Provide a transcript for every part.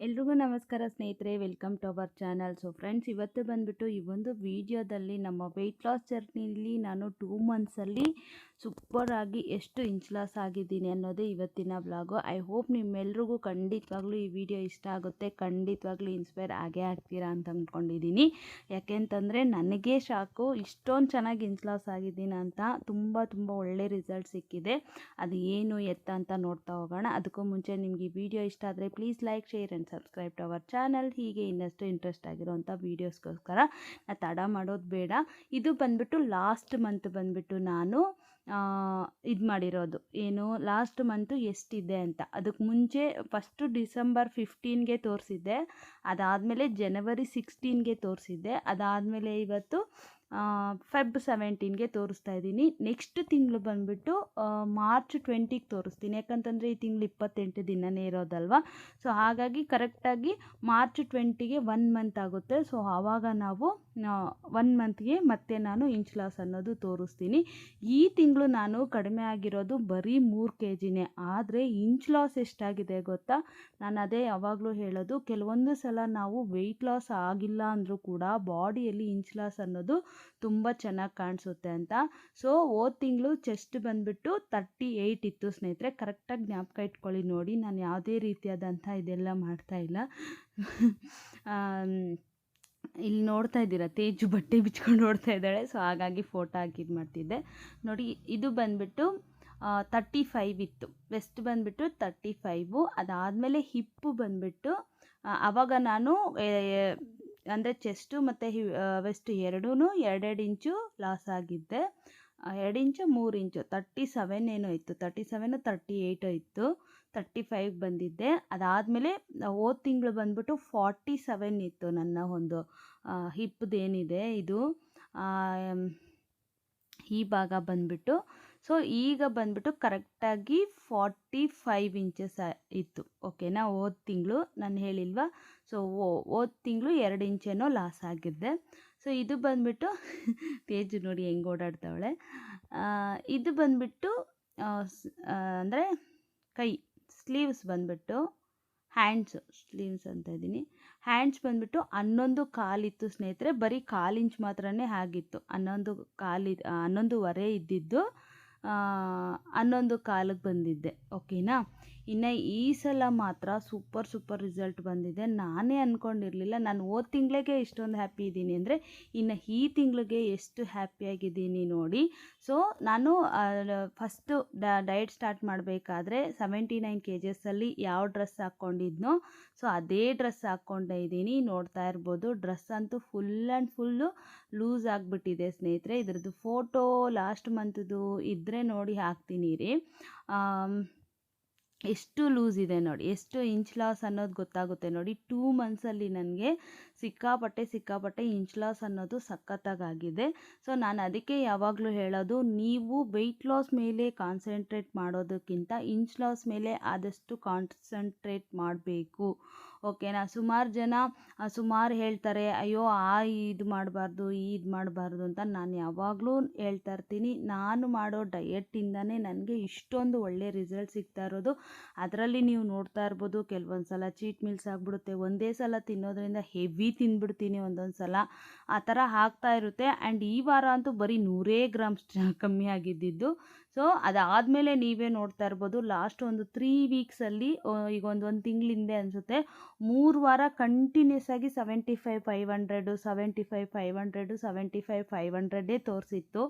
ಎಲ್ರಿಗೂ ನಮಸ್ಕಾರ ಸ್ನೇಹಿತರೆ welcome to our channel so friends ಇವತ್ತು ಬಂದುಬಿಟ್ಟು ಈ ಒಂದು ವಿಡಿಯೋದಲ್ಲಿ ನಮ್ಮ ವೆಯ್ಟ್ ಲಾಸ್ ಜರ್ನಿಲಿ ನಾನು ಟೂ ಮಂತ್ಸಲ್ಲಿ ಸೂಪರಾಗಿ ಎಷ್ಟು ಇಂಚ್ ಲಾಸ್ ಆಗಿದ್ದೀನಿ ಅನ್ನೋದೇ ಇವತ್ತಿನ ವ್ಲಾಗು ಐ ಹೋಪ್ ನಿಮ್ಮೆಲ್ರಿಗೂ ಖಂಡಿತವಾಗ್ಲೂ ಈ ವಿಡಿಯೋ ಇಷ್ಟ ಆಗುತ್ತೆ. ಖಂಡಿತವಾಗ್ಲೂ ಇನ್ಸ್ಪೈರ್ ಆಗೇ ಆಗ್ತೀರಾ ಅಂತ ಅಂದ್ಕೊಂಡಿದ್ದೀನಿ ಯಾಕೆಂತಂದರೆ ನನಗೆ ಶಾಕು ಇಷ್ಟೊಂದು ಚೆನ್ನಾಗಿ ಇಂಚ್ ಲಾಸ್ ಆಗಿದ್ದೀನಿ ಅಂತ ತುಂಬ ತುಂಬ ಒಳ್ಳೆ ರಿಸಲ್ಟ್ ಸಿಕ್ಕಿದೆ. ಅದು ಏನು ಎತ್ತ ಅಂತ ನೋಡ್ತಾ ಹೋಗೋಣ. ಅದಕ್ಕೂ ಮುಂಚೆ ನಿಮಗೆ ಈ ವಿಡಿಯೋ ಇಷ್ಟ ಆದರೆ please like share and subscribe to our channel ಹೀಗೆ ಇನ್ನಷ್ಟು ಇಂಟ್ರೆಸ್ಟ್ ಆಗಿರುವಂಥ ವೀಡಿಯೋಸ್ಗೋಸ್ಕರ ನಾ ತಡ ಮಾಡೋದು ಬೇಡ. ಇದು ಬಂದ್ಬಿಟ್ಟು ಲಾಸ್ಟ್ ಮಂತ್ ಬಂದುಬಿಟ್ಟು ನಾನು ಇದು ಮಾಡಿರೋದು. ಏನು ಲಾಸ್ಟ್ ಮಂತು ಎಷ್ಟಿದೆ ಅಂತ. ಅದಕ್ಕೆ ಮುಂಚೆ ಫಸ್ಟು ಡಿಸೆಂಬರ್ ಫಿಫ್ಟೀನ್ಗೆ ತೋರಿಸಿದ್ದೆ. ಅದಾದಮೇಲೆ ಜನವರಿ ಸಿಕ್ಸ್ಟೀನ್ಗೆ ತೋರಿಸಿದ್ದೆ. ಅದಾದಮೇಲೆ ಇವತ್ತು ಫೆಬ್ ಸೆವೆಂಟೀನ್ಗೆ ತೋರಿಸ್ತಾ ಇದ್ದೀನಿ. ನೆಕ್ಸ್ಟ್ ತಿಂಗಳು ಬಂದುಬಿಟ್ಟು ಮಾರ್ಚ್ ಟ್ವೆಂಟಿಗೆ ತೋರಿಸ್ತೀನಿ. ಯಾಕಂತಂದರೆ ಈ ತಿಂಗಳು ಇಪ್ಪತ್ತೆಂಟು ದಿನನೇ ಇರೋದಲ್ವ? ಸೊ ಹಾಗಾಗಿ ಕರೆಕ್ಟಾಗಿ ಮಾರ್ಚ್ ಟ್ವೆಂಟಿಗೆ ಒನ್ ಮಂತ್ ಆಗುತ್ತೆ. ಸೊ ಆವಾಗ ನಾವು ಒನ್ ಮಂತ್ಗೆ ಮತ್ತೆ ನಾನು ಇಂಚ್ ಲಾಸ್ ಅನ್ನೋದು ತೋರಿಸ್ತೀನಿ. ಈ ತಿಂಗಳು ನಾನು ಕಡಿಮೆ ಆಗಿರೋದು ಬರೀ ಮೂರು ಕೆ ಜಿನೇ ಆದರೆ ಇಂಚ್ ಲಾಸ್ ಎಷ್ಟಾಗಿದೆ ಗೊತ್ತಾ? ನಾನು ಅದೇ ಯಾವಾಗಲೂ ಹೇಳೋದು, ಕೆಲವೊಂದು ಸಲ ನಾವು ವೆಯ್ಟ್ ಲಾಸ್ ಆಗಿಲ್ಲ ಅಂದರೂ ಕೂಡ ಬಾಡಿಯಲ್ಲಿ ಇಂಚ್ ಲಾಸ್ ಅನ್ನೋದು ತುಂಬ ಚೆನ್ನಾಗಿ ಕಾಣಿಸುತ್ತೆ ಅಂತ. ಸೊ ಹೋದ ತಿಂಗಳು ಚೆಸ್ಟ್ ಬಂದುಬಿಟ್ಟು ತರ್ಟಿ ಏಯ್ಟ್ ಇತ್ತು ಸ್ನೇಹಿತರೆ. ಕರೆಕ್ಟಾಗಿ ಜ್ಞಾಪಕ ಇಟ್ಕೊಳ್ಳಿ ನೋಡಿ. ನಾನು ಯಾವುದೇ ರೀತಿಯಾದಂಥ ಇದೆಲ್ಲ ಮಾಡ್ತಾಯಿಲ್ಲ ಇಲ್ಲಿ. ನೋಡ್ತಾ ಇದ್ದೀರಾ, ತೇಜು ಬಟ್ಟೆ ಬಿಚ್ಕೊಂಡು ನೋಡ್ತಾ ಇದ್ದಾಳೆ. ಸೊ ಹಾಗಾಗಿ ಫೋಟೋ ಹಾಕಿ ಇದು ಮಾಡ್ತಿದ್ದೆ. ನೋಡಿ, ಇದು ಬಂದುಬಿಟ್ಟು ತರ್ಟಿ ಫೈವ್ ಇತ್ತು. ವೆಸ್ಟ್ ಬಂದುಬಿಟ್ಟು ತರ್ಟಿ ಫೈವು ಅದಾದಮೇಲೆ ಹಿಪ್ಪು ಬಂದುಬಿಟ್ಟು ಆವಾಗ ನಾನು ಅಂದರೆ ಚೆಸ್ಟು ಮತ್ತು ಹಿ ವೆಸ್ಟ್ ಎರಡೂ ಎರಡೆರಡು ಇಂಚು ಲಾಸ್ ಆಗಿದ್ದೆ. ಎರಡು ಇಂಚು ಮೂರು ಇಂಚು ತರ್ಟಿ ಸೆವೆನ್ ಏನೋ ಇತ್ತು. ತರ್ಟಿ ಸೆವೆನು ತರ್ಟಿ ಏಯ್ಟು ಇತ್ತು. ತರ್ಟಿ ಫೈವ್ ಬಂದಿದ್ದೆ. ಅದಾದಮೇಲೆ, ಹೋದ ತಿಂಗಳು ಬಂದ್ಬಿಟ್ಟು ಫಾರ್ಟಿ ಸೆವೆನ್ ಇತ್ತು ನನ್ನ ಒಂದು ಹಿಪ್ಪದೇನಿದೆ ಇದು. ಈ ಭಾಗ ಬಂದ್ಬಿಟ್ಟು. ಸೊ ಈಗ ಬಂದ್ಬಿಟ್ಟು ಕರೆಕ್ಟಾಗಿ ಫಾರ್ಟಿ ಫೈವ್ ಇಂಚಸ್ ಇತ್ತು. ಓಕೆನಾ ಹೋದ ತಿಂಗಳು ನಾನು ಹೇಳಿಲ್ವಾ? ಸೊ ಹೋದ ತಿಂಗಳು ಎರಡು ಇಂಚೇನೋ ಲಾಸ್ ಆಗಿದ್ದೆ. ಸೊ ಇದು ಬಂದ್ಬಿಟ್ಟು ತೇಜು ನೋಡಿ ಹೆಂಗೆ ಓಡಾಡ್ತಾವಳೆ. ಇದು ಬಂದ್ಬಿಟ್ಟು ಅಂದರೆ ಕೈ. ಸ್ಲೀವ್ಸ್ ಬಂದ್ಬಿಟ್ಟು ಹ್ಯಾಂಡ್ಸು ಸ್ಲೀವ್ಸ್ ಅಂತ ಇದ್ದೀನಿ. ಹ್ಯಾಂಡ್ಸ್ ಬಂದುಬಿಟ್ಟು ಹನ್ನೊಂದು ಕಾಲಿತ್ತು ಸ್ನೇಹಿತರೆ, ಬರೀ ಕಾಲು ಇಂಚ್ ಮಾತ್ರನೇ ಆಗಿತ್ತು. ಹನ್ನೊಂದು ಕಾಲಿ ಹನ್ನೊಂದುವರೆ ಇದ್ದಿದ್ದು ಹನ್ನೊಂದು ಕಾಲಿಗೆ ಬಂದಿದ್ದೆ ಓಕೆನಾ ಇನ್ನು ಈ ಸಲ ಮಾತ್ರ ಸೂಪರ್ ಸೂಪರ್ ರಿಸಲ್ಟ್ ಬಂದಿದೆ. ನಾನೇ ಅಂದ್ಕೊಂಡಿರಲಿಲ್ಲ ನಾನು ಹೋದ ತಿಂಗಳಿಗೆ ಇಷ್ಟೊಂದು ಹ್ಯಾಪಿ ಇದ್ದೀನಿ ಅಂದರೆ ಇನ್ನು ಈ ತಿಂಗಳಿಗೆ ಎಷ್ಟು ಹ್ಯಾಪಿಯಾಗಿದ್ದೀನಿ ನೋಡಿ. ಸೊ ನಾನು ಫಸ್ಟು ಡಯಟ್ ಸ್ಟಾರ್ಟ್ ಮಾಡಬೇಕಾದ್ರೆ ಸೆವೆಂಟಿ ನೈನ್ ಕೆ ಜಿಸಲ್ಲಿ ಯಾವ ಡ್ರೆಸ್ ಹಾಕ್ಕೊಂಡಿದ್ನೋ ಸೊ ಅದೇ ಡ್ರೆಸ್ ಹಾಕ್ಕೊಂಡೇ ಇದ್ದೀನಿ. ನೋಡ್ತಾ ಇರ್ಬೋದು. ಡ್ರೆಸ್ ಅಂತೂ ಫುಲ್ ಆ್ಯಂಡ್ ಫುಲ್ಲು ಲೂಸ್ ಆಗಿಬಿಟ್ಟಿದೆ ಸ್ನೇಹಿತರೆ. ಇದ್ರದ್ದು ಫೋಟೋ ಲಾಸ್ಟ್ ಮಂತದ್ದು ಇದ್ದರೆ ನೋಡಿ ಹಾಕ್ತೀನಿ ರೀ. ಎಷ್ಟು ಲೂಸ್ ಇದೆ ನೋಡಿ ಎಷ್ಟು ಇಂಚ್ ಲಾಸ್ ಅನ್ನೋದು ಗೊತ್ತಾಗುತ್ತೆ ನೋಡಿ ಟೂ ಮಂತ್ಸಲ್ಲಿ ನನಗೆ ಸಿಕ್ಕಾಪಟ್ಟೆ ಸಿಕ್ಕಾಪಟ್ಟೆ ಇಂಚ್ ಲಾಸ್ ಅನ್ನೋದು ಸಖತ್ತಾಗಿದೆ ಸೊ ನಾನು ಅದಕ್ಕೆ ಯಾವಾಗಲೂ ಹೇಳೋದು, ನೀವು ವೆಯ್ಟ್ ಲಾಸ್ ಮೇಲೆ ಕಾನ್ಸಂಟ್ರೇಟ್ ಮಾಡೋದಕ್ಕಿಂತ ಇಂಚ್ ಲಾಸ್ ಮೇಲೆ ಆದಷ್ಟು ಕಾನ್ಸಂಟ್ರೇಟ್ ಮಾಡಬೇಕು. ಓಕೆನಾ ಸುಮಾರು ಜನ ಸುಮಾರು ಹೇಳ್ತಾರೆ, ಅಯ್ಯೋ, ಆ ಇದು ಮಾಡಬಾರ್ದು, ಈ ಇದು ಮಾಡಬಾರ್ದು ಅಂತ ನಾನು ಯಾವಾಗಲೂ ಹೇಳ್ತಾ ಇರ್ತೀನಿ. ನಾನು ಮಾಡೋ ಡಯೆಟ್ಟಿಂದನೇ ನನಗೆ ಇಷ್ಟೊಂದು ಒಳ್ಳೆ ರಿಸಲ್ಟ್ ಸಿಗ್ತಾ ಇರೋದು. ಅದರಲ್ಲಿ ನೀವು ನೋಡ್ತಾ ಇರ್ಬೋದು ಕೆಲವೊಂದು ಸಲ ಚೀಟ್ ಮೀಲ್ಸ್ ಆಗಿಬಿಡುತ್ತೆ. ಒಂದೇ ಸಲ ತಿನ್ನೋದ್ರಿಂದ ಹೆವಿ ತಿಂದ್ಬಿಡ್ತೀನಿ ಒಂದೊಂದು ಸಲ. ಆ ಥರ ಆಗ್ತಾ ಇರುತ್ತೆ. ಆ್ಯಂಡ್ ಈ ವಾರ ಅಂತೂ ಬರೀ ನೂರೇ ಗ್ರಾಮ್ಸ್ ಕಮ್ಮಿ ಆಗಿದ್ದಿದ್ದು. ಸೊ, ಅದಾದಮೇಲೆ ನೀವೇ ನೋಡ್ತಾ ಇರ್ಬೋದು, ಲಾಸ್ಟ್ ಒಂದು ತ್ರೀ ವೀಕ್ಸಲ್ಲಿ ಈಗ ಒಂದು ಒಂದು ತಿಂಗಳಿಂದೆ ಅನಿಸುತ್ತೆ, ಮೂರು ವಾರ ಕಂಟಿನ್ಯೂಸ್ ಆಗಿ seventy five five hundred seventy five five hundred seventy five five ಹಂಡ್ರೆಡೇ ತೋರಿಸಿತ್ತು.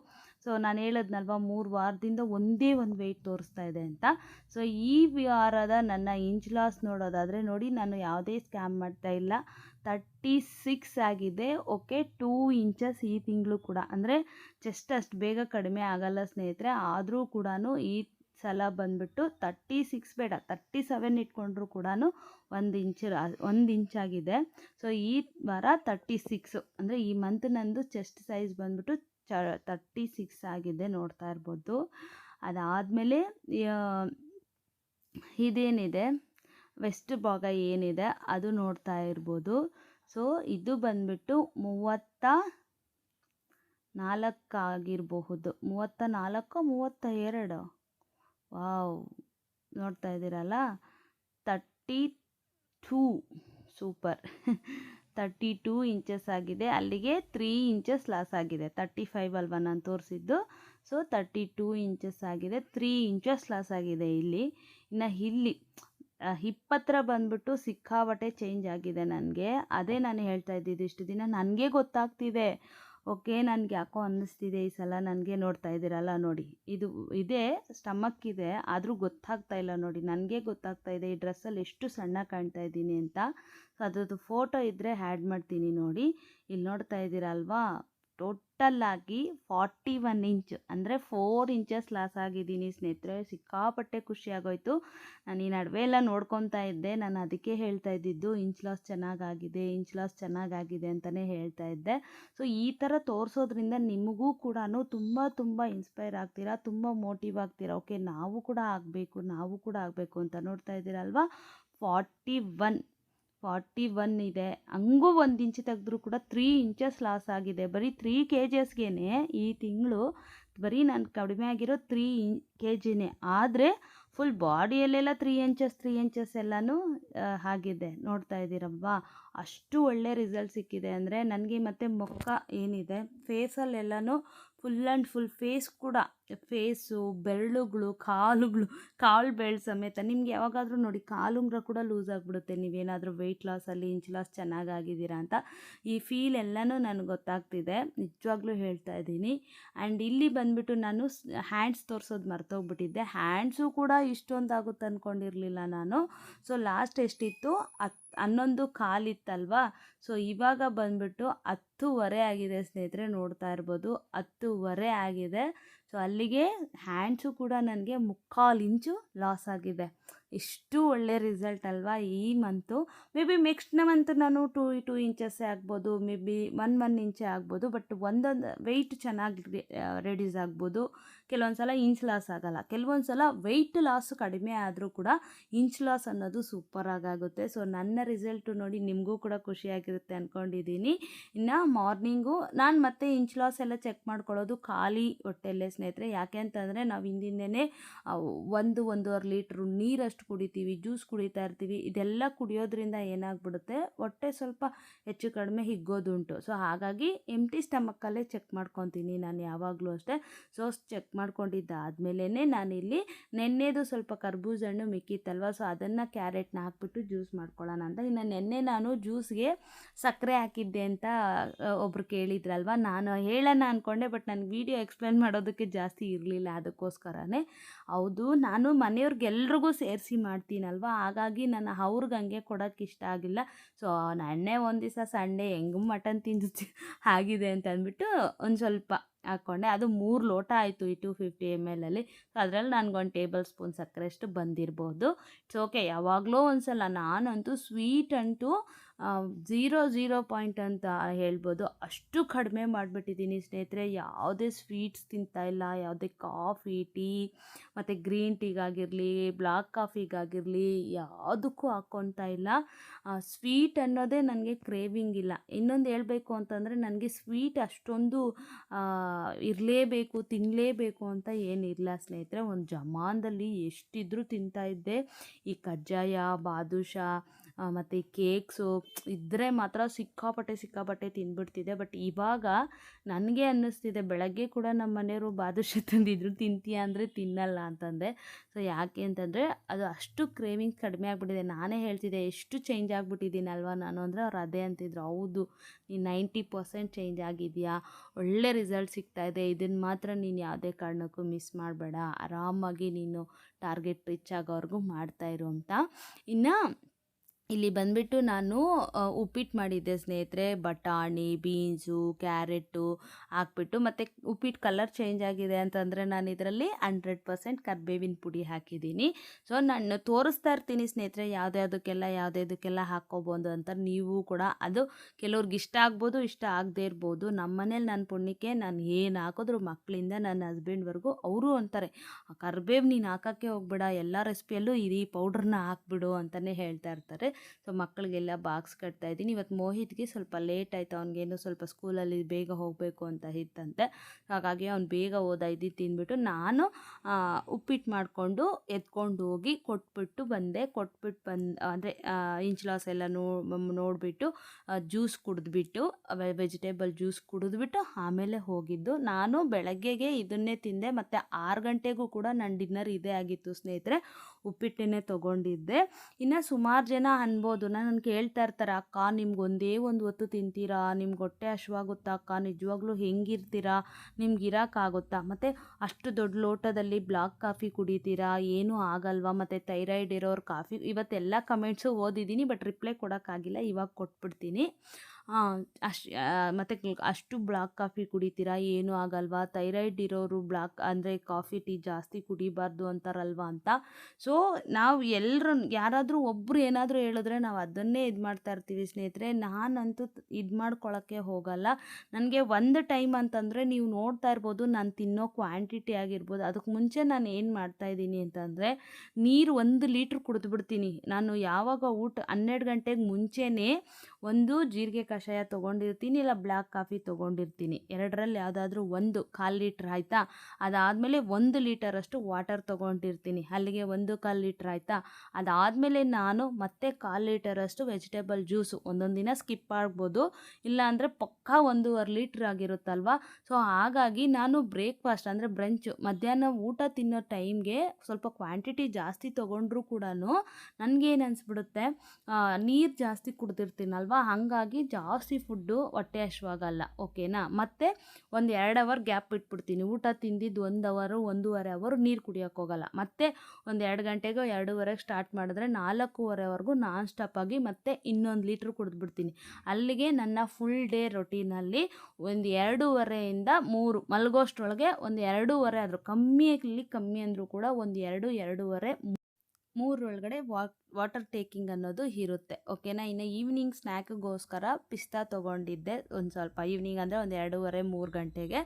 ಸೊ, ನಾನು ಹೇಳೋದ್ನಲ್ವ, ಮೂರು ವಾರದಿಂದ ಒಂದೇ ಒಂದು ವೆಯ್ಟ್ ತೋರಿಸ್ತಾ ಇದೆ ಅಂತ. ಸೊ, ಈ ವಾರದ ನನ್ನ ಇಂಚ್ ಲಾಸ್ ನೋಡೋದಾದರೆ ನೋಡಿ, ನಾನು ಯಾವುದೇ ಸ್ಕ್ಯಾಮ್ ಮಾಡ್ತಾ ಇಲ್ಲ. ತರ್ಟಿ ಸಿಕ್ಸ್ ಆಗಿದೆ, ಓಕೆ ಟೂ ಇಂಚಸ್ ಈ ತಿಂಗಳು ಕೂಡ. ಅಂದರೆ ಚೆಸ್ಟ್ ಅಷ್ಟು ಬೇಗ ಕಡಿಮೆ ಆಗಲ್ಲ ಸ್ನೇಹಿತರೆ, ಆದರೂ ಕೂಡ ಈ ಸಲ ಬಂದ್ಬಿಟ್ಟು ತರ್ಟಿ ಸಿಕ್ಸ್ ಬೇಡ ತರ್ಟಿ ಸೆವೆನ್ ಇಟ್ಕೊಂಡ್ರೂ ಕೂಡ ಒಂದು ಇಂಚ್ ಒಂದು ಇಂಚಾಗಿದೆ ಸೊ ಈ ವಾರ ತರ್ಟಿ ಸಿಕ್ಸು ಅಂದರೆ ಈ ಮಂತ್ ನಂದು ಚೆಸ್ಟ್ ಸೈಜ್ ಬಂದ್ಬಿಟ್ಟು ಚ ತರ್ಟಿ ಸಿಕ್ಸ್ ಆಗಿದೆ ನೋಡ್ತಾ ಇರ್ಬೋದು. ಅದಾದಮೇಲೆ ಇದೇನಿದೆ? ವೆಸ್ಟ್ ಭಾಗ ಏನಿದೆ? ಅದು ನೋಡ್ತಾ ಇರ್ಬೋದು. ಸೊ ಇದು ಬಂದ್ಬಿಟ್ಟು ಮೂವತ್ತ ನಾಲ್ಕಾಗಿರಬಹುದು. ಮೂವತ್ತ ನಾಲ್ಕು, ಮೂವತ್ತ ಎರಡು. ವಾವ್. ನೋಡ್ತಾ ಇದ್ದೀರಲ್ಲ? Thirty two. Super. Thirty two inches ಆಗಿದೆ. ಅಲ್ಲಿಗೆ ತ್ರೀ ಇಂಚಸ್ ಲಾಸ್ ಆಗಿದೆ. ತರ್ಟಿ ಫೈವ್ ಅಲ್ವಾ ನಾನು ತೋರಿಸಿದ್ದು? ಸೊ ತರ್ಟಿ ಟೂ ಇಂಚಸ್ ಆಗಿದೆ. ತ್ರೀ ಇಂಚಸ್ ಲಾಸ್ ಆಗಿದೆ ಇಲ್ಲಿ. ಇನ್ನು ಇಲ್ಲಿ ಇಪ್ಪತ್ತರ ಬಂದ್ಬಿಟ್ಟು ಸಿಕ್ಕಾಪಟ್ಟೆ ಚೇಂಜ್ ಆಗಿದೆ ನನಗೆ. ಅದೇ ನಾನು ಹೇಳ್ತಾ ಇದ್ದಿದ್ದು ಇಷ್ಟು ದಿನ. ನನಗೆ ಗೊತ್ತಾಗ್ತಿದೆ. ಓಕೆ, ನನಗೆ ಯಾಕೋ ಅನ್ನಿಸ್ತಿದೆ ಈ ಸಲ, ನನಗೆ ನೋಡ್ತಾ ಇದ್ದೀರಲ್ಲ ನೋಡಿ. ಇದು ಇದೆ ಸ್ಟಮಕ್ ಇದೆ, ಆದರೂ ಗೊತ್ತಾಗ್ತಾ ಇಲ್ಲ ನೋಡಿ. ನನಗೆ ಗೊತ್ತಾಗ್ತಾ ಇದೆ ಈ ಡ್ರೆಸ್ಸಲ್ಲಿ ಎಷ್ಟು ಸಣ್ಣ ಕಾಣ್ತಾ ಇದ್ದೀನಿ ಅಂತ. ಸೊ ಅದ್ರದ್ದು ಫೋಟೋ ಇದ್ದರೆ ಹ್ಯಾಡ್ ಮಾಡ್ತೀನಿ ನೋಡಿ. ಇಲ್ಲಿ ನೋಡ್ತಾ ಇದ್ದೀರಲ್ವಾ? ಟೋಟಲ್ಲಾಗಿ ಫಾರ್ಟಿ ಒನ್ ಇಂಚ್, ಅಂದರೆ ಫೋರ್ ಇಂಚಸ್ ಲಾಸ್ ಆಗಿದ್ದೀನಿ ಸ್ನೇಹಿತರೆ. ಸಿಕ್ಕಾಪಟ್ಟೆ ಖುಷಿ ಆಗೋಯ್ತು. ನಾನು ಈ ನಡುವೆ ಎಲ್ಲ ನೋಡ್ಕೊತಾ ಇದ್ದೆ. ನಾನು ಅದಕ್ಕೆ ಹೇಳ್ತಾ ಇದ್ದಿದ್ದು, ಇಂಚ್ ಲಾಸ್ ಚೆನ್ನಾಗಾಗಿದೆ, ಇಂಚ್ ಲಾಸ್ ಚೆನ್ನಾಗಾಗಿದೆ ಅಂತಲೇ ಹೇಳ್ತಾ ಇದ್ದೆ. ಸೊ ಈ ಥರ ತೋರಿಸೋದ್ರಿಂದ ನಿಮಗೂ ಕೂಡ ತುಂಬ ತುಂಬ ಇನ್ಸ್ಪೈರ್ ಆಗ್ತೀರಾ, ತುಂಬ ಮೋಟಿವ್ ಆಗ್ತೀರಾ. ಓಕೆ ನಾವು ಕೂಡ ಆಗಬೇಕು, ನಾವು ಕೂಡ ಆಗಬೇಕು ಅಂತ ನೋಡ್ತಾ ಇದ್ದೀರಲ್ವಾ? ಫಾರ್ಟಿ ಒನ್ ಫಾರ್ಟಿ ಒನ್ ಇದೆ. ಹಂಗೂ ಒಂದು ಇಂಚು ತೆಗೆದ್ರೂ ಕೂಡ ತ್ರೀ ಇಂಚಸ್ ಲಾಸ್ ಆಗಿದೆ. ಬರೀ ತ್ರೀ ಕೆ ಜಿಸ್ಗೇನೆ ಈ ತಿಂಗಳು ಬರೀ ನಾನು ಕಡಿಮೆ ಆಗಿರೋ ತ್ರೀ ಇನ್ ಕೆ ಜಿನೇ ಆದರೆ ಫುಲ್ ಬಾಡಿಯಲ್ಲೆಲ್ಲ ತ್ರೀ ಇಂಚಸ್ ತ್ರೀ ಇಂಚಸ್ ಎಲ್ಲನೂ ಆಗಿದೆ. ನೋಡ್ತಾ ಇದ್ದೀರಲ್ವಾ ಅಷ್ಟು ಒಳ್ಳೆ ರಿಸಲ್ಟ್ ಸಿಕ್ಕಿದೆ. ಅಂದರೆ ನನಗೆ ಮತ್ತು ಮುಖ ಏನಿದೆ ಫೇಸಲ್ಲೆಲ್ಲನೂ ಫುಲ್ ಆ್ಯಂಡ್ ಫುಲ್ ಫೇಸ್ ಕೂಡ ಫೇಸು ಬೆರಳುಗಳು, ಕಾಲುಗಳು, ಕಾಲು ಬೆರಳು ಸಮೇತ ನಿಮ್ಗೆ ಯಾವಾಗಾದರೂ ನೋಡಿ ಕಾಲುಂಗ್ರ ಕೂಡ ಲೂಸ್ ಆಗಿಬಿಡುತ್ತೆ. ನೀವೇನಾದರೂ ವೆಯ್ಟ್ ಲಾಸಲ್ಲಿ ಇಂಚ್ ಲಾಸ್ ಚೆನ್ನಾಗಾಗಿದ್ದೀರಾ ಅಂತ ಈ ಫೀಲ್ ಎಲ್ಲನೂ ನನಗೆ ಗೊತ್ತಾಗ್ತಿದೆ. ನಿಜವಾಗ್ಲೂ ಹೇಳ್ತಾ ಇದ್ದೀನಿ. ಆ್ಯಂಡ್ ಇಲ್ಲಿ ಬಂದುಬಿಟ್ಟು ನಾನು ಹ್ಯಾಂಡ್ಸ್ ತೋರಿಸೋದು ಮರ್ತೋಗ್ಬಿಟ್ಟಿದ್ದೆ. ಹ್ಯಾಂಡ್ಸು ಕೂಡ ಇಷ್ಟೊಂದಾಗುತ್ತೆ ಅಂದ್ಕೊಂಡಿರಲಿಲ್ಲ ನಾನು. ಸೊ ಲಾಸ್ಟ್ ಎಷ್ಟಿತ್ತು? ಹತ್ತು. ಹನ್ನೊಂದು ಕಾಲಿತ್ತಲ್ವಾ? ಸೊ ಇವಾಗ ಬಂದುಬಿಟ್ಟು ಹತ್ತೂವರೆ ಆಗಿದೆ ಸ್ನೇಹಿತರೆ ನೋಡ್ತಾ ಇರ್ಬೋದು. ಹತ್ತೂವರೆ ಆಗಿದೆ. ಸೊ ಅಲ್ಲಿಗೆ ಹ್ಯಾಂಡ್ಸು ಕೂಡ ನನಗೆ ಮುಕ್ಕಾಲು ಇಂಚು ಲಾಸ್ ಆಗಿದೆ. ಇಷ್ಟು ಒಳ್ಳೆ ರಿಸಲ್ಟ್ ಅಲ್ವಾ ಈ month may be next month ನಾನು ಟೂ ಟೂ ಇಂಚಸ್ಸೇ ಆಗ್ಬೋದು ಮೇ ಬಿ ಒನ್ ಒನ್ ಇಂಚೇ ಆಗ್ಬೋದು ಬಟ್ ಒಂದೊಂದು ವೆಯ್ಟ್ ಚೆನ್ನಾಗಿ ರೆಡ್ಯೂಸ್ ಆಗ್ಬೋದು. ಕೆಲವೊಂದು ಸಲ ಇಂಚ್ ಲಾಸ್ ಆಗಲ್ಲ. ಕೆಲವೊಂದು ಸಲ ವೆಯ್ಟ್ ಲಾಸ್ ಕಡಿಮೆ ಆದರೂ ಕೂಡ ಇಂಚ್ ಲಾಸ್ ಅನ್ನೋದು ಸೂಪರಾಗುತ್ತೆ ಸೊ ನನ್ನ ರಿಸಲ್ಟು ನೋಡಿ ನಿಮಗೂ ಕೂಡ ಖುಷಿಯಾಗಿರುತ್ತೆ ಅಂದ್ಕೊಂಡಿದ್ದೀನಿ ಇನ್ನು ಮಾರ್ನಿಂಗು ನಾನು ಮತ್ತೆ ಇಂಚ್ ಲಾಸ್ ಎಲ್ಲ ಚೆಕ್ ಮಾಡ್ಕೊಳ್ಳೋದು ಖಾಲಿ ಹೊಟ್ಟೆಲ್ಲೇ ಸ್ನೇಹಿತರೆ. ಯಾಕೆ ಅಂತಂದರೆ ನಾವು ಹಿಂದಿಂದನೇ ಒಂದು, ಒಂದೂವರೆ ಲೀಟ್ರು ನೀರಷ್ಟು ಕುಡಿತೀವಿ ಜ್ಯೂಸ್ ಕುಡಿತಾ ಇರ್ತೀವಿ. ಇದೆಲ್ಲ ಕುಡಿಯೋದ್ರಿಂದ ಏನಾಗ್ಬಿಡುತ್ತೆ? ಹೊಟ್ಟೆ ಸ್ವಲ್ಪ ಹೆಚ್ಚು ಕಡಿಮೆ ಹಿಗ್ಗೋದುಂಟು. ಸೊ ಹಾಗಾಗಿ ಎಂಟಿ ಸ್ಟಮಕ್ಕಲ್ಲೇ ಚೆಕ್ ಮಾಡ್ಕೊತೀನಿ ನಾನು ಯಾವಾಗಲೂ ಅಷ್ಟೇ. ಸೊ ಚೆಕ್ ಮಾಡ್ಕೊಂಡಿದ್ದಾದ್ಮೇಲೆ ನಾನಿಲ್ಲಿ ನೆನ್ನೆದು ಸ್ವಲ್ಪ ಕರ್ಬೂಜ ಹಣ್ಣು ಮಿಕ್ಕಿತ್ತಲ್ವ, ಸೊ ಅದನ್ನು ಕ್ಯಾರೆಟ್ನ ಹಾಕ್ಬಿಟ್ಟು ಜ್ಯೂಸ್ ಮಾಡ್ಕೊಳ್ಳೋಣ ಅಂತ. ಇನ್ನು ನೆನ್ನೆ ನಾನು ಜ್ಯೂಸ್ಗೆ ಸಕ್ಕರೆ ಹಾಕಿದ್ದೆ ಅಂತ ಒಬ್ರು ಕೇಳಿದ್ರಲ್ವ? ನಾನು ಹೇಳೋಣ ಅಂದ್ಕೊಂಡೆ ಬಟ್ ನನಗೆ ವೀಡಿಯೋ ಎಕ್ಸ್ಪ್ಲೇನ್ ಮಾಡೋದಕ್ಕೆ ಜಾಸ್ತಿ ಇರಲಿಲ್ಲ ಅದಕ್ಕೋಸ್ಕರನೇ. ಹೌದು, ನಾನು ಮನೆಯವ್ರಿಗೆಲ್ರಿಗೂ ಸೇರಿಸಿ ಮಾಡ್ತೀನಲ್ವ? ಹಾಗಾಗಿ ನಾನು ಅವ್ರಿಗೆ ಹಂಗೆ ಕೊಡೋಕ್ಕೆ ಇಷ್ಟ ಆಗಿಲ್ಲ. ಸೊ ನೆನ್ನೆ ಒಂದು ದಿವಸ ಸಂಡೇ ಹೆಂಗೆ ಮಟನ್ ತಿಂದು ಆಗಿದೆ ಅಂತ ಅಂದ್ಬಿಟ್ಟು ಒಂದು ಸ್ವಲ್ಪ ಹಾಕ್ಕೊಂಡೆ ಅದು ಮೂರು ಲೋಟ ಆಯಿತು ಈ ಟು ಫಿಫ್ಟಿ ಎಂ ಎಲ್ಲಲ್ಲಿ ಸೊ ಅದರಲ್ಲಿ ನನಗೊಂದು ಟೇಬಲ್ ಸ್ಪೂನ್ ಸಕ್ಕರೆ ಅಷ್ಟು ಬಂದಿರ್ಬೋದು. ಇಟ್ಸ್ ಓಕೆ ಯಾವಾಗಲೂ ಒಂದು ಸಲ ನಾನಂತೂ ಸ್ವೀಟ್ ಅಂಟು ಝೀರೋ ಝೀರೋ ಪಾಯಿಂಟ್ ಅಂತ ಹೇಳ್ಬೋದು. ಅಷ್ಟು ಕಡಿಮೆ ಮಾಡಿಬಿಟ್ಟಿದ್ದೀನಿ ಸ್ನೇಹಿತರೆ. ಯಾವುದೇ ಸ್ವೀಟ್ಸ್ ತಿಂತಾ ಇಲ್ಲ. ಯಾವುದೇ ಕಾಫಿ ಟೀ ಮತ್ತು ಗ್ರೀನ್ ಟೀಗಾಗಿರಲಿ ಬ್ಲ್ಯಾಕ್ ಕಾಫಿಗಾಗಿರಲಿ ಯಾವುದಕ್ಕೂ ಹಾಕ್ಕೊತಾ ಇಲ್ಲ. ಸ್ವೀಟ್ ಅನ್ನೋದೇ ನನಗೆ ಕ್ರೇವಿಂಗ್ ಇಲ್ಲ. ಇನ್ನೊಂದು ಹೇಳಬೇಕು ಅಂತಂದರೆ ನನಗೆ ಸ್ವೀಟ್ ಅಷ್ಟೊಂದು ಇರಲೇಬೇಕು ತಿನ್ನಲೇಬೇಕು ಅಂತ ಏನಿಲ್ಲ ಸ್ನೇಹಿತರೆ. ಒಂದು ಜಮಾನದಲ್ಲಿ ಎಷ್ಟಿದ್ರೂ ತಿಂತಾಯಿದ್ದೆ ಈ ಕಜ್ಜಾಯ, ಬಾದುಷಾ ಮತ್ತು ಈ ಕೇಕ್ಸು ಇದ್ದರೆ ಮಾತ್ರ ಸಿಕ್ಕಾಪಟ್ಟೆ ಸಿಕ್ಕಾಪಟ್ಟೆ ತಿಂದ್ಬಿಡ್ತಿದ್ದೆ ಬಟ್ ಇವಾಗ ನನಗೆ ಅನ್ನಿಸ್ತಿದೆ, ಬೆಳಗ್ಗೆ ಕೂಡ ನಮ್ಮ ಮನೆಯವರು ಬಾದುಷಾ ತಂದಿದ್ರು, ತಿಂತೀಯ ಅಂದರೆ ತಿನ್ನಲ್ಲ ಅಂತಂದೆ. ಸೊ ಯಾಕೆ ಅಂತಂದರೆ ಅದು ಅಷ್ಟು ಕ್ರೇವಿಂಗ್ಸ್ ಕಡಿಮೆ ಆಗಿಬಿಟ್ಟಿದೆ. ನಾನೇ ಹೇಳ್ತಿದ್ದೆ, ಎಷ್ಟು ಚೇಂಜ್ ಆಗಿಬಿಟ್ಟಿದ್ದೀನಲ್ವ ನಾನು? ಅಂದರೆ ಅವ್ರು ಅದೇ ಅಂತಿದ್ರು, ಹೌದು ನೀನು ನೈಂಟಿ ಪರ್ಸೆಂಟ್ ಚೇಂಜ್ ಆಗಿದೆಯಾ ಒಳ್ಳೆ ರಿಸಲ್ಟ್ ಸಿಗ್ತಾ ಇದೆ. ಇದನ್ನು ಮಾತ್ರ ನೀನು ಯಾವುದೇ ಕಾರಣಕ್ಕೂ ಮಿಸ್ ಮಾಡಬೇಡ. ಆರಾಮಾಗಿ ನೀನು ಟಾರ್ಗೆಟ್ ರೀಚ್ ಆಗೋವರೆಗೂ ಮಾಡ್ತಾಯಿರು ಅಂತ. ಇನ್ನು ಇಲ್ಲಿ ಬಂದ್ಬಿಟ್ಟು ನಾನು ಉಪ್ಪಿಟ್ಟು ಮಾಡಿದ್ದೆ ಸ್ನೇಹಿತರೆ. ಬಟಾಣಿ, ಬೀನ್ಸು, ಕ್ಯಾರೆಟು ಹಾಕ್ಬಿಟ್ಟು ಮತ್ತು ಉಪ್ಪಿಟ್ಟು ಕಲರ್ ಚೇಂಜ್ ಆಗಿದೆ ಅಂತಂದರೆ ನಾನು ಇದರಲ್ಲಿ ಹಂಡ್ರೆಡ್ ಪರ್ಸೆಂಟ್ ಕರ್ಬೇವಿನ ಪುಡಿ ಹಾಕಿದ್ದೀನಿ. ಸೊ, ನಾನು ತೋರಿಸ್ತಾ ಇರ್ತೀನಿ ಸ್ನೇಹಿತರೆ ಯಾವುದ್ಯಾವುದಕ್ಕೆಲ್ಲ ಯಾವುದ್ಯಾವುದಕ್ಕೆಲ್ಲ ಹಾಕ್ಕೋಬೋದು ಅಂತ. ನೀವು ಕೂಡ ಅದು ಕೆಲವ್ರಿಗೆ ಇಷ್ಟ ಆಗ್ಬೋದು, ಇಷ್ಟ ಆಗದೇ ಇರ್ಬೋದು. ನಮ್ಮ ಮನೇಲಿ ನನ್ನ ಪುಣ್ಯಕ್ಕೆ ನಾನು ಏನು ಹಾಕಿದ್ರು ಮಕ್ಕಳಿಂದ ನನ್ನ ಹಸ್ಬೆಂಡ್ವರೆಗೂ ಅವರು ಅಂತಾರೆ ಕರ್ಬೇವು ನೀನು ಹಾಕೋಕ್ಕೆ ಹೋಗ್ಬೇಡ, ಎಲ್ಲ ರೆಸಿಪಿಯಲ್ಲೂ ಈ ಪೌಡ್ರನ್ನ ಹಾಕ್ಬಿಡು ಅಂತಲೇ ಹೇಳ್ತಾ ಇರ್ತಾರೆ. ಸೊ ಮಕ್ಕಳಿಗೆಲ್ಲ ಬಾಕ್ಸ್ ಕಟ್ತಾ ಇದ್ದೀನಿ. ಇವತ್ತು ಮೋಹಿತ್ಗೆ ಸ್ವಲ್ಪ ಲೇಟ್ ಆಯಿತು. ಅವ್ನಿಗೇನು ಸ್ವಲ್ಪ ಸ್ಕೂಲಲ್ಲಿ ಬೇಗ ಹೋಗಬೇಕು ಅಂತ ಇತ್ತಂತೆ. ಹಾಗಾಗಿ ಅವ್ನು ಬೇಗ ಓದ ಇದ್ದು ತಿಂದ್ಬಿಟ್ಟು ನಾನು ಉಪ್ಪಿಟ್ಟು ಮಾಡಿಕೊಂಡು ಎತ್ಕೊಂಡು ಹೋಗಿ ಕೊಟ್ಬಿಟ್ಟು ಬಂದೆ. ಕೊಟ್ಬಿಟ್ಟು ಬಂದು, ಅಂದರೆ ಇಂಚ್ಲಾಸ್ ಎಲ್ಲ ನೋ ನೋಡಿಬಿಟ್ಟು ಜ್ಯೂಸ್ ಕುಡಿದ್ಬಿಟ್ಟು ವೆಜಿಟೇಬಲ್ ಜ್ಯೂಸ್ ಕುಡಿದ್ಬಿಟ್ಟು ಆಮೇಲೆ ಹೋಗಿದ್ದು. ನಾನು ಬೆಳಗ್ಗೆಗೆ ಇದನ್ನೇ ತಿಂದೆ. ಮತ್ತು ಆರು ಗಂಟೆಗೂ ಕೂಡ ನನ್ನ ಡಿನ್ನರ್ ಇದೇ ಆಗಿತ್ತು ಸ್ನೇಹಿತರೆ. ಉಪ್ಪಿಟ್ಟನ್ನೇ ತೊಗೊಂಡಿದ್ದೆ. ಇನ್ನು ಸುಮಾರು ಜನ ಅನ್ಬೋದು. ನಾನು ಕೇಳ್ತಾ ಇರ್ತಾರೆ, ಅಕ್ಕ ನಿಮ್ಗೆ ಒಂದೇ ಒಂದು ಹೊತ್ತು ತಿಂತೀರಾ? ನಿಮ್ಗೆ ಹೊಟ್ಟೆ ಹಶ್ವಾಗುತ್ತಾ ಅಕ್ಕ? ನಿಜವಾಗ್ಲೂ ಹೆಂಗಿರ್ತೀರಾ? ನಿಮ್ಗೆ ಇರೋಕ್ಕಾಗುತ್ತಾ ಮತ್ತು, ಅಷ್ಟು ದೊಡ್ಡ ಲೋಟದಲ್ಲಿ ಬ್ಲಾಕ್ ಕಾಫಿ ಕುಡಿತೀರಾ? ಏನೂ ಆಗಲ್ವಾ? ಮತ್ತು, ಥೈರಾಯ್ಡ್ ಇರೋರು ಕಾಫಿ, ಇವತ್ತೆಲ್ಲ ಕಮೆಂಟ್ಸು ಓದಿದ್ದೀನಿ ಬಟ್ ರಿಪ್ಲೈ ಕೊಡೋಕ್ಕಾಗಿಲ್ಲ, ಇವಾಗ ಕೊಟ್ಬಿಡ್ತೀನಿ. ಅಷ್ಟು ಮತ್ತು ಅಷ್ಟು ಬ್ಲಾಕ್ ಕಾಫಿ ಕುಡಿತೀರಾ? ಏನೂ ಆಗಲ್ವಾ? ಥೈರಾಯ್ಡ್ ಇರೋರು ಬ್ಲಾಕ್ ಅಂದರೆ ಕಾಫಿ, ಟೀ ಜಾಸ್ತಿ ಕುಡಿಬಾರ್ದು ಅಂತಾರಲ್ವಾ ಅಂತ. ಸೊ, ನಾವು ಎಲ್ಲರೂ ಯಾರಾದರೂ ಒಬ್ಬರು ಏನಾದರೂ ಹೇಳಿದ್ರೆ ನಾವು ಅದನ್ನೇ ಇದು ಮಾಡ್ತಾ ಇರ್ತೀವಿ ಸ್ನೇಹಿತರೆ. ನಾನಂತೂ ಇದು ಮಾಡ್ಕೊಳ್ಳೋಕ್ಕೆ ಹೋಗಲ್ಲ. ನನಗೆ ಒಂದು ಟೈಮ್ ಅಂತಂದರೆ ನೀವು ನೋಡ್ತಾ ಇರ್ಬೋದು, ನಾನು ತಿನ್ನೋ ಕ್ವಾಂಟಿಟಿ ಆಗಿರ್ಬೋದು. ಅದಕ್ಕೆ ಮುಂಚೆ ನಾನು ಏನು ಮಾಡ್ತಾಯಿದ್ದೀನಿ ಅಂತಂದರೆ, ನೀರು ಒಂದು ಲೀಟ್ರ್ ಕುಡಿದ್ಬಿಡ್ತೀನಿ. ನಾನು ಯಾವಾಗ ಊಟ ಹನ್ನೆರಡು ಗಂಟೆಗೆ ಮುಂಚೆನೇ ಒಂದು ಜೀರಿಗೆ ಕಷಾಯ ತೊಗೊಂಡಿರ್ತೀನಿ, ಇಲ್ಲ ಬ್ಲ್ಯಾಕ್ ಕಾಫಿ ತೊಗೊಂಡಿರ್ತೀನಿ. ಎರಡರಲ್ಲಿ ಯಾವುದಾದ್ರೂ ಒಂದು ಕಾಲು ಲೀಟ್ರ್ ಆಯಿತಾ? ಅದಾದಮೇಲೆ ಒಂದು ಲೀಟರಷ್ಟು ವಾಟರ್ ತೊಗೊಂಡಿರ್ತೀನಿ. ಅಲ್ಲಿಗೆ ಒಂದು ಕಾಲು ಲೀಟ್ರ್ ಆಯಿತಾ? ಅದಾದಮೇಲೆ ನಾನು ಮತ್ತೆ ಕಾಲು ಲೀಟರಷ್ಟು ವೆಜಿಟೇಬಲ್ ಜ್ಯೂಸು ಒಂದೊಂದು ದಿನ ಸ್ಕಿಪ್ ಆಗ್ಬೋದು. ಇಲ್ಲಾಂದರೆ ಪಕ್ಕಾ ಒಂದೂವರೆ ಲೀಟ್ರ್ ಆಗಿರುತ್ತಲ್ವ? ಸೊ, ಹಾಗಾಗಿ ನಾನು ಬ್ರೇಕ್ಫಾಸ್ಟ್ ಅಂದರೆ ಬ್ರಂಚು, ಮಧ್ಯಾಹ್ನ ಊಟ ತಿನ್ನೋ ಟೈಮ್ಗೆ ಸ್ವಲ್ಪ ಕ್ವಾಂಟಿಟಿ ಜಾಸ್ತಿ ತೊಗೊಂಡ್ರೂ ಕೂಡ ನನಗೇನು ಅನಿಸ್ಬಿಡುತ್ತೆ ನೀರು ಜಾಸ್ತಿ ಕುಡ್ದಿರ್ತೀನಲ್ವ? ಹಾಗಾಗಿ ಜಾಸ್ತಿ ಫುಡ್ಡು ಹೊಟ್ಟೆ ಹಶ್ವಾಗಲ್ಲ ಓಕೆನಾ ಮತ್ತು ಒಂದು ಎರಡು ಅವರ್ ಗ್ಯಾಪ್ ಇಟ್ಬಿಡ್ತೀನಿ. ಊಟ ತಿಂದಿದ್ದು ಒಂದು ಅವರು ಒಂದೂವರೆ ಅವರು ನೀರು ಕುಡಿಯೋಕೆ ಹೋಗಲ್ಲ. ಮತ್ತೆ ಒಂದು ಎರಡು ಗಂಟೆಗೋ ಎರಡೂವರೆಗೆ ಸ್ಟಾರ್ಟ್ ಮಾಡಿದ್ರೆ ನಾಲ್ಕೂವರೆವರೆಗೂ ನಾನ್ ಸ್ಟಾಪ್ ಆಗಿ ಮತ್ತೆ ಇನ್ನೊಂದು ಲೀಟ್ರ್ ಕುಡಿದ್ಬಿಡ್ತೀನಿ. ಅಲ್ಲಿಗೆ ನನ್ನ ಫುಲ್ ಡೇ ರೊಟೀನಲ್ಲಿ ಒಂದು ಎರಡೂವರೆಯಿಂದ ಮೂರು, ಮಲಗೋಷ್ಟ್ರೊಳಗೆ ಒಂದು ಎರಡೂವರೆ ಆದರೂ ಕಮ್ಮಿಯಲ್ಲಿ ಕಮ್ಮಿ ಅಂದರೂ ಕೂಡ ಒಂದು ಎರಡು, ಎರಡೂವರೆ ಮೂರರೊಳಗಡೆ ವಾಟರ್ ಟೇಕಿಂಗ್ ಅನ್ನೋದು ಇರುತ್ತೆ ಓಕೆನಾ ಇನ್ನು ಈವ್ನಿಂಗ್ ಸ್ನ್ಯಾಕ್ಗೋಸ್ಕರ ಪಿಸ್ತಾ ತೊಗೊಂಡಿದ್ದೆ ಒಂದು ಸ್ವಲ್ಪ ಈವ್ನಿಂಗ್ ಅಂದರೆ ಒಂದು ಎರಡೂವರೆ, ಮೂರು ಗಂಟೆಗೆ.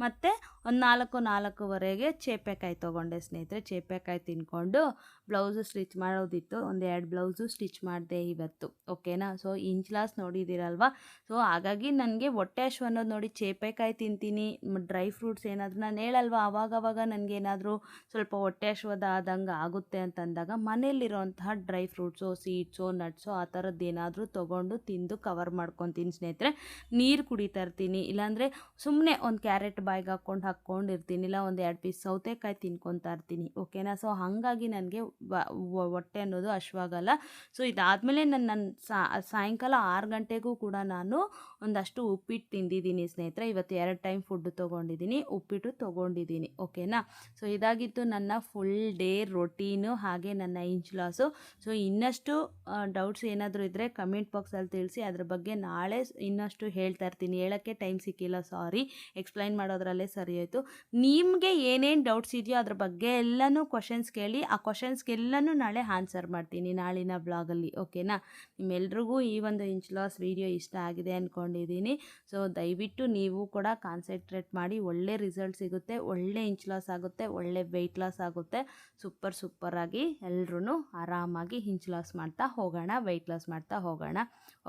ಮತ್ತು ಒಂದು ನಾಲ್ಕು, ನಾಲ್ಕೂವರೆಗೆ ಚೇಪೆಕಾಯಿ ತೊಗೊಂಡೆ ಸ್ನೇಹಿತರೆ, ಚೇಪೆಕಾಯಿ ತಿನ್ಕೊಂಡು ಬ್ಲೌಸು ಸ್ಟಿಚ್ ಮಾಡೋದಿತ್ತು, ಒಂದು ಎರಡು ಬ್ಲೌಸು ಸ್ಟಿಚ್ ಮಾಡಿದೆ ಇವತ್ತು ಓಕೆನಾ ಸೊ ಇಂಚ್ಲಾಸ್ ನೋಡಿದ್ದೀರಲ್ವ? ಸೊ ಹಾಗಾಗಿ ನನಗೆ ಹೊಟ್ಟೆ ಹಶು ಅನ್ನೋದು ನೋಡಿ ಚೇಪೆಕಾಯಿ ತಿಂತೀನಿ ಡ್ರೈ ಫ್ರೂಟ್ಸ್ ಏನಾದರೂ ನಾನು ಹೇಳಲ್ವ ಆವಾಗವಾಗ ನನಗೇನಾದರೂ ಸ್ವಲ್ಪ ಹೊಟ್ಟೆ ಹಶ್ವದ ಆದಂಗೆ ಆಗುತ್ತೆ ಅಂತಂದಾಗ ಮನೇಲಿರೋಂತಹ ಡ್ರೈ ಫ್ರೂಟ್ಸು, ಸೀಡ್ಸು, ನಟ್ಸು ಆ ಥರದ್ದು ಏನಾದರೂ ತೊಗೊಂಡು ತಿಂದು ಕವರ್ ಮಾಡ್ಕೊತೀನಿ ಸ್ನೇಹಿತರೆ. ನೀರು ಕುಡಿತಾ ಇರ್ತೀನಿ, ಇಲ್ಲಾಂದರೆ ಸುಮ್ಮನೆ ಒಂದು ಕ್ಯಾರೆಟ್ ಬಾಯ್ಗೆ ಹಾಕ್ಕೊಂಡು ಹಾಕ್ಕೊಂಡಿರ್ತೀನಿ, ಇಲ್ಲ ಒಂದು ಎರಡು ಪೀಸ್ ಸೌತೆಕಾಯಿ ತಿನ್ಕೊತಾ ಇರ್ತೀನಿ, ಓಕೆನಾ? ಸೊ, ಹಾಗಾಗಿ ನನಗೆ ಹೊಟ್ಟೆ ಅನ್ನೋದು ಅಶ್ವಾಗಲ್ಲ ಸೊ, ಇದಾದಮೇಲೆ ನನ್ನ ನನ್ನ ಸಾಯಂಕಾಲ ಆರು ಗಂಟೆಗೂ ಕೂಡ ನಾನು ಒಂದಷ್ಟು ಉಪ್ಪಿಟ್ಟು ತಿಂದಿದ್ದೀನಿ ಸ್ನೇಹಿತರೆ. ಇವತ್ತು ಎರಡು ಟೈಮ್ ಫುಡ್ ತೊಗೊಂಡಿದ್ದೀನಿ, ಉಪ್ಪಿಟ್ಟು ತೊಗೊಂಡಿದ್ದೀನಿ, ಓಕೆನಾ? ಸೊ, ಇದಾಗಿತ್ತು ನನ್ನ ಫುಲ್ ಡೇ ರೊಟೀನು, ಹಾಗೆ ನನ್ನ ಇಂಚ್ ಲಾಸು ಸೊ ಇನ್ನಷ್ಟು ಡೌಟ್ಸ್ ಏನಾದರೂ ಇದ್ದರೆ ಕಮೆಂಟ್ ಬಾಕ್ಸಲ್ಲಿ ತಿಳಿಸಿ. ಅದ್ರ ಬಗ್ಗೆ ನಾಳೆ ಇನ್ನಷ್ಟು ಹೇಳ್ತಾ ಇರ್ತೀನಿ. ಹೇಳೋಕ್ಕೆ ಟೈಮ್ ಸಿಕ್ಕಿಲ್ಲ. ಸಾರಿ ಎಕ್ಸ್ಪ್ಲೈನ್ ಮಾಡೋದ್ರಲ್ಲೇ ಸರಿ ಆಯಿತು ನಿಮಗೆ ಏನೇನು ಡೌಟ್ಸ್ ಇದೆಯೋ ಅದ್ರ ಬಗ್ಗೆ ಎಲ್ಲನೂ ಕ್ವಶನ್ಸ್ ಕೇಳಿ. ಆ ಕ್ವಶನ್ಸ್ಗೆಲ್ಲನೂ ನಾಳೆ ಆನ್ಸರ್ ಮಾಡ್ತೀನಿ ನಾಳಿನ ಬ್ಲಾಗಲ್ಲಿ ಓಕೆನಾ ನಿಮ್ಮೆಲ್ರಿಗೂ ಈ ಒಂದು ಇಂಚ್ ಲಾಸ್ ವೀಡಿಯೋ ಇಷ್ಟ ಆಗಿದೆ ಅಂದ್ಕೊಂಡಿದ್ದೀನಿ ಸೊ ದಯವಿಟ್ಟು ನೀವು ಕೂಡ ಕಾನ್ಸಂಟ್ರೇಟ್ ಮಾಡಿ. ಒಳ್ಳೆ ರಿಸಲ್ಟ್ ಸಿಗುತ್ತೆ, ಒಳ್ಳೆ ಇಂಚ್ ಲಾಸ್ ಆಗುತ್ತೆ, ಒಳ್ಳೆ ವೆಯ್ಟ್ ಲಾಸ್ ಆಗುತ್ತೆ. ಸೂಪರ್ ಸೂಪರಾಗಿ ಎಲ್ಲರೂ ಆರಾಮಾಗಿ ಹಿಂಚ್ ಲಾಸ್ ಮಾಡ್ತಾ ಹೋಗೋಣ ವೆಯ್ಟ್ ಲಾಸ್ ಮಾಡ್ತಾ ಹೋಗೋಣ.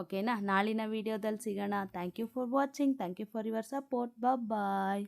ಓಕೆನಾ ನಾಳಿನ ವೀಡಿಯೋದಲ್ಲಿ ಸಿಗೋಣ. Thank you for watching thank you for your support bye